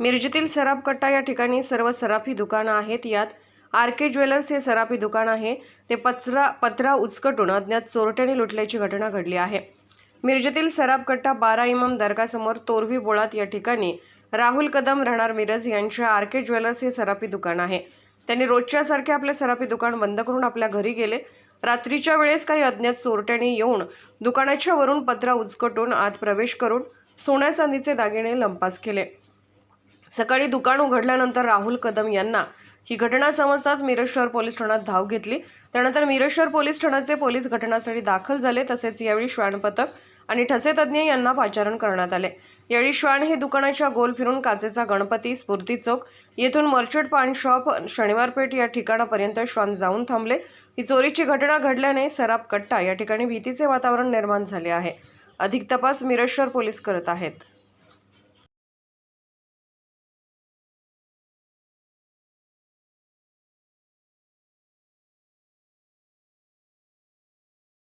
मिरजेतील सराफ कट्टा या ठिकाणी सर्व सराफी दुकानं आहेत. यात आर के ज्वेलर्स हे सराफी दुकान आहे. ते पचरा पत्रा उचकटून अज्ञात चोरट्याने लुटल्याची घटना घडली आहे. मिरजेतील सराफ कट्टा बारा इमाम दर्गासमोर तोरवी बोळात या ठिकाणी राहुल कदम राहणार मिरज यांच्या आर के ज्वेलर्स हे सराफी दुकान आहे. त्यांनी रोजच्यासारखे आपले सराफी दुकान बंद करून आपल्या घरी गेले. रात्रीच्या वेळेस काही अज्ञात चोरट्याने येऊन दुकानाच्या वरून पत्रा उचकटून आत प्रवेश करून सोन्या चांदीचे दागिने लंपास केले. सकाळी दुकान उघडल्यानंतर राहुल कदम यांना ही घटना समजताच मिरज शहर पोलीस ठाण्यात धाव घेतली. त्यानंतर मिरज शहर पोलीस ठाण्याचे पोलीस घटनास्थळी दाखल झाले. तसेच यावेळी श्वान पथक आणि ठसेतज्ञ यांना पाचारण करण्यात आले. यावेळी श्वान हे दुकानाच्या गोल फिरून काचेचा गणपती स्फूर्ती चौक येथून मर्चंट पान शॉप शनिवारपेठ या ठिकाणापर्यंत श्वान जाऊन थांबले. ही चोरीची घटना घडल्याने सराफ कट्टा या ठिकाणी भीतीचे वातावरण निर्माण झाले आहे. अधिक तपास मिरज शहर पोलीस करत आहेत.